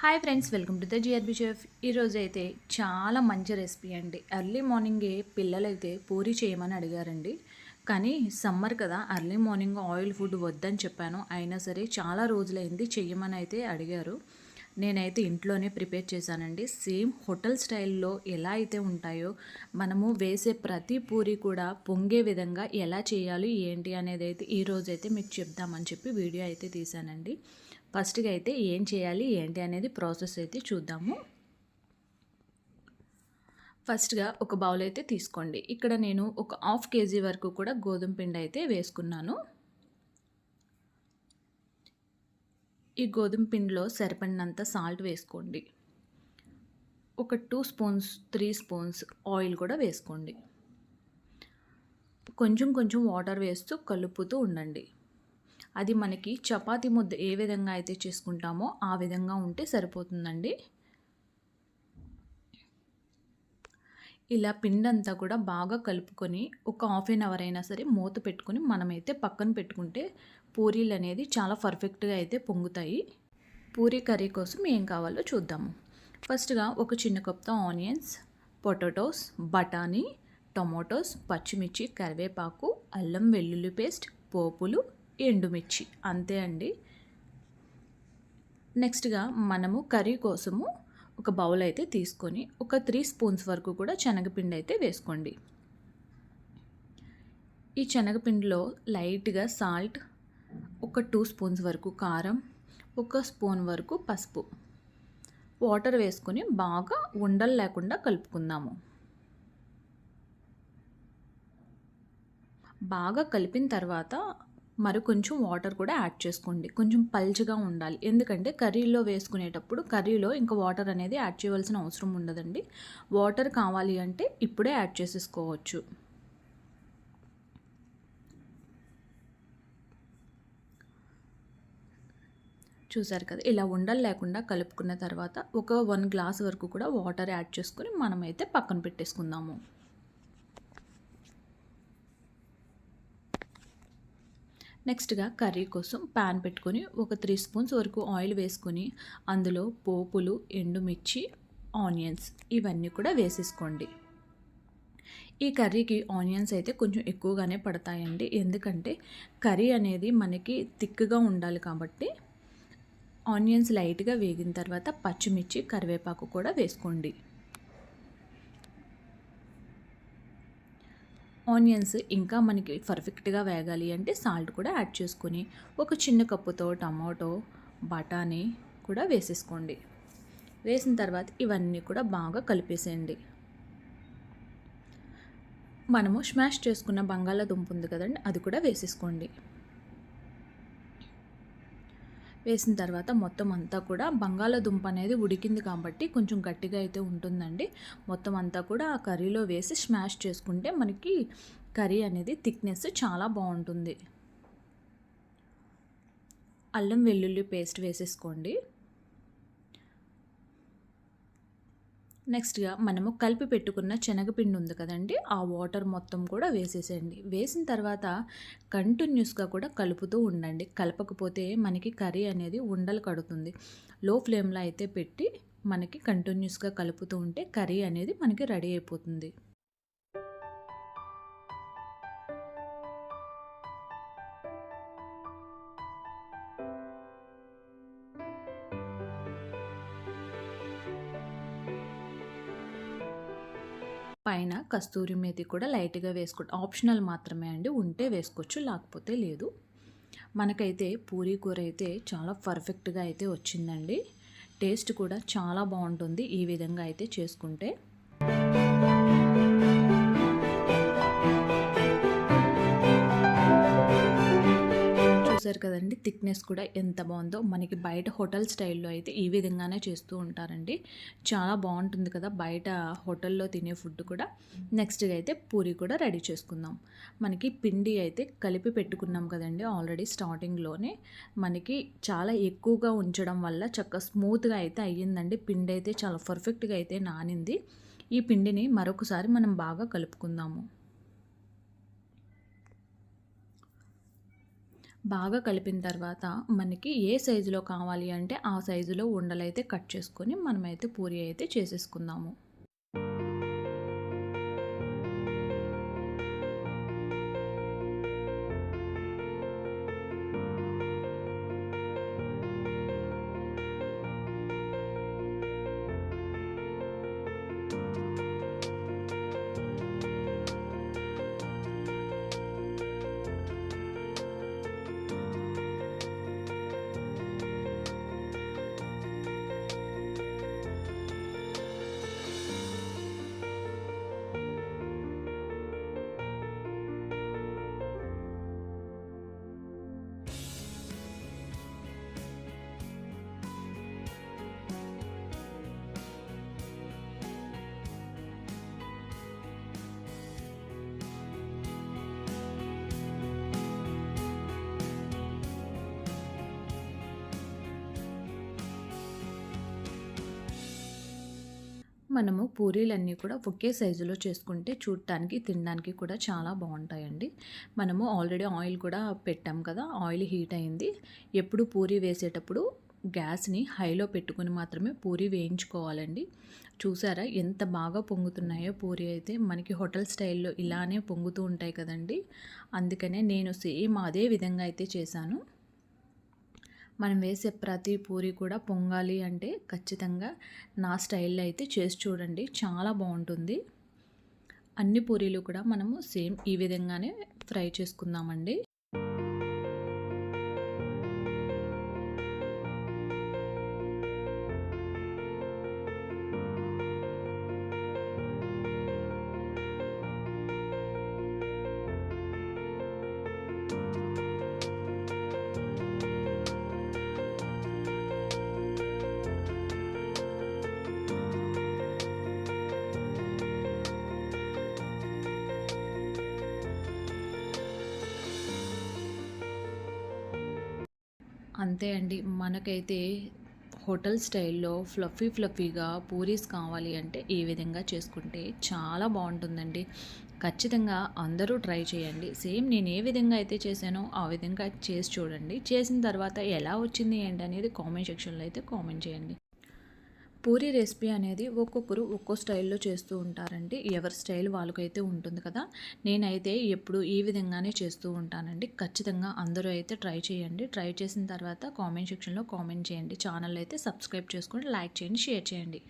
Hi friends welcome to the GRB chef ఈరోజు అయితే చాలా మంచి రెసిపీ అండి. ఎర్లీ మార్నింగే పిల్లలైతే పూరి చేయమని అడిగారండి. కానీ సమ్మర్ కదా ఎర్లీ మార్నింగ్ ఆయిల్ ఫుడ్ వద్దని చెప్పాను. అయినా సరే చాలా రోజులైంది చెయ్యమని అయితే అడిగారు. నేనైతే ఇంట్లోనే ప్రిపేర్ చేశానండి. సేమ్ హోటల్ స్టైల్లో ఎలా అయితే ఉంటాయో మనము వేసే ప్రతి పూరి కూడా పొంగే విధంగా ఎలా చేయాలి ఏంటి అనేది అయితే ఈరోజైతే మీకు చెప్దామని చెప్పి వీడియో అయితే తీశానండి. ఫస్ట్గా అయితే ఏం చేయాలి ఏంటి అనేది ప్రాసెస్ అయితే చూద్దాము. ఫస్ట్గా ఒక బౌల్ అయితే తీసుకోండి. ఇక్కడ నేను ఒక హాఫ్ కేజీ వరకు కూడా గోధుమ పిండి అయితే వేసుకున్నాను. ఈ గోధుమ పిండిలో సరిపడినంత సాల్ట్ వేసుకోండి. ఒక two spoons three spoons oil కూడా వేసుకోండి. కొంచెం కొంచెం వాటర్ వేస్తూ కలుపుతూ ఉండండి. అది మనకి చపాతీ ముద్ద ఏ విధంగా అయితే చేసుకుంటామో ఆ విధంగా ఉంటే సరిపోతుందండి. ఇలా పిండి అంతా కూడా బాగా కలుపుకొని ఒక హాఫ్ అన్ అవర్ అయినా సరే మూత పెట్టుకొని మనమైతే పక్కన పెట్టుకుంటే పూరీలు అనేది చాలా పర్ఫెక్ట్గా అయితే పొంగుతాయి. పూరీ కర్రీ కోసం ఏం కావాలో చూద్దాము. ఫస్ట్గా ఒక చిన్న కప్తో ఆనియన్స్ పొటాటోస్ బఠానీ టొమాటోస్ పచ్చిమిర్చి కరివేపాకు అల్లం వెల్లుల్లి పేస్ట్ పోపులు ఎండుమిర్చి. అంతే అండి. నెక్స్ట్గా మనము కర్రీ కోసము ఒక బౌల్ అయితే తీసుకొని ఒక త్రీ స్పూన్స్ వరకు కూడా శనగపిండి అయితే వేసుకోండి. ఈ శనగపిండిలో లైట్గా సాల్ట్ ఒక టూ స్పూన్స్ వరకు కారం ఒక స్పూన్ వరకు పసుపు. వాటర్ వేసుకొని బాగా ఉండలు లేకుండా కలుపుకుందాము. బాగా కలిపిన తర్వాత మరి కొంచెం వాటర్ కూడా యాడ్ చేసుకోండి. కొంచెం పల్చగా ఉండాలి. ఎందుకంటే కర్రీలో వేసుకునేటప్పుడు కర్రీలో ఇంకా వాటర్ అనేది యాడ్ చేయవలసిన అవసరం ఉండదండి. వాటర్ కావాలి అంటే ఇప్పుడే యాడ్ చేసేసుకోవచ్చు. చూసారు కదా ఇలా ఉండలు లేకుండా కలుపుకున్న తర్వాత ఒక వన్ గ్లాస్ వరకు కూడా వాటర్ యాడ్ చేసుకొని మనమైతే పక్కన పెట్టేసుకుందాము. నెక్స్ట్గా కర్రీ కోసం ప్యాన్ పెట్టుకొని ఒక త్రీ స్పూన్స్ వరకు ఆయిల్ వేసుకొని అందులో పోపులు ఎండుమిర్చి ఆనియన్స్ ఇవన్నీ కూడా వేసేసుకోండి. ఈ కర్రీకి ఆనియన్స్ అయితే కొంచెం ఎక్కువగానే పడతాయండి. ఎందుకంటే కర్రీ అనేది మనకి థిక్గా ఉండాలి కాబట్టి ఆనియన్స్ లైట్గా వేగిన తర్వాత పచ్చిమిర్చి కరివేపాకు కూడా వేసుకోండి. ఆనియన్స్ ఇంకా మనకి పర్ఫెక్ట్గా వేగాలి అంటే సాల్ట్ కూడా యాడ్ చేసుకొని ఒక చిన్న కప్పుతో టమాటో బఠానీ కూడా వేసేసుకోండి. వేసిన తర్వాత ఇవన్నీ కూడా బాగా కలిపేసేయండి. మనము స్మాష్ చేసుకున్న బంగాళాదుంప ఉంది కదండి అది కూడా వేసేసుకోండి. వేసిన తర్వాత మొత్తం అంతా కూడా బంగాళాదుంప అనేది ఉడికింది కాబట్టి కొంచెం గట్టిగా అయితే ఉంటుందండి. మొత్తం అంతా కూడా ఆ కర్రీలో వేసి స్మాష్ చేసుకుంటే మనకి కర్రీ అనేది థిక్నెస్ చాలా బాగుంటుంది. అల్లం వెల్లుల్లి పేస్ట్ వేసేసుకోండి. నెక్స్ట్గా మనము కలిపి పెట్టుకున్న శనగపిండి ఉంది కదండి ఆ వాటర్ మొత్తం కూడా వేసేసేయండి. వేసిన తర్వాత కంటిన్యూస్గా కూడా కలుపుతూ ఉండండి. కలపకపోతే మనకి కర్రీ అనేది ఉండలు కడుతుంది. లో ఫ్లేమ్లో అయితే పెట్టి మనకి కంటిన్యూస్గా కలుపుతూ ఉంటే కర్రీ అనేది మనకి రెడీ అయిపోతుంది. పైన కస్తూరి మేతి కూడా లైట్గా వేసుకోండి ఆప్షనల్ మాత్రమే అండి ఉంటే వేసుకోవచ్చు లేకపోతే లేదు. మనకైతే పూరీ కూర అయితే చాలా పర్ఫెక్ట్గా అయితే వచ్చిందండి. టేస్ట్ కూడా చాలా బాగుంటుంది ఈ విధంగా అయితే చేసుకుంటే. చూసారు కదండి థిక్నెస్ కూడా ఎంత బాగుందో. మనకి బయట హోటల్ స్టైల్లో అయితే ఈ విధంగానే చేస్తూ ఉంటారండి. చాలా బాగుంటుంది కదా బయట హోటల్లో తినే ఫుడ్ కూడా. నెక్స్ట్గా అయితే పూరి కూడా రెడీ చేసుకుందాం. మనకి పిండి అయితే కలిపి పెట్టుకున్నాం కదండి ఆల్రెడీ స్టార్టింగ్లోనే మనకి చాలా ఎక్కువగా ఉంచడం వల్ల చక్క స్మూత్గా అయితే అయ్యిందండి. పిండి అయితే చాలా పర్ఫెక్ట్గా అయితే నానింది. ఈ పిండిని మరొకసారి మనం బాగా కలుపుకుందాము. బాగా కలిపిన తర్వాత మనకి ఏ సైజులో కావాలి అంటే ఆ సైజులో ఉండలైతే కట్ చేసుకొని మనమైతే పూరి అయితే చేసేసుకుందాము. మనము పూరీలన్నీ కూడా ఒకే సైజులో చేసుకుంటే చూడటానికి తినడానికి కూడా చాలా బాగుంటాయండి. మనము ఆల్రెడీ ఆయిల్ కూడా పెట్టాం కదా ఆయిల్ హీట్ అయింది. ఎప్పుడు పూరీ వేసేటప్పుడు గ్యాస్ని హైలో పెట్టుకుని మాత్రమే పూరి వేయించుకోవాలండి. చూసారా ఎంత బాగా పొంగుతున్నాయో పూరి అయితే. మనకి హోటల్ స్టైల్లో ఇలానే పొంగుతూ ఉంటాయి కదండి. అందుకనే నేను సేమ్ అదే విధంగా అయితే చేశాను. మనం వేసే ప్రతి పూరి కూడా పొంగాలి అంటే ఖచ్చితంగా నా స్టైల్లో అయితే చేసి చూడండి. చాలా బాగుంటుంది. అన్ని పూరీలు కూడా మనము సేమ్ ఈ విధంగానే ఫ్రై చేసుకుందామండి. అంతే అండి. మనకైతే హోటల్ స్టైల్లో ఫ్లఫీ ఫ్లఫీగా పూరీస్ కావాలి అంటే ఈ విధంగా చేసుకుంటే చాలా బాగుంటుందండి. ఖచ్చితంగా అందరూ ట్రై చేయండి. సేమ్ నేను ఏ విధంగా అయితే చేశానో ఆ విధంగా చేసి చూడండి. చేసిన తర్వాత ఎలా వచ్చింది ఏంటి అనేది కామెంట్ సెక్షన్లో అయితే కామెంట్ చేయండి. పూరి రెసిపీ అనేది ఒక్కొక్కరు ఒక్కో స్టైల్లో చేస్తూ ఉంటారండి. ఎవరి స్టైల్ వాళ్ళకైతే ఉంటుంది కదా. నేనైతే ఎప్పుడు ఈ విధంగానే చేస్తూ ఉంటానండి. ఖచ్చితంగా అందరూ అయితే ట్రై చేయండి. ట్రై చేసిన తర్వాత కామెంట్ సెక్షన్లో కామెంట్ చేయండి. ఛానల్ అయితే సబ్స్క్రైబ్ చేసుకొని లైక్ చేయండి షేర్ చేయండి.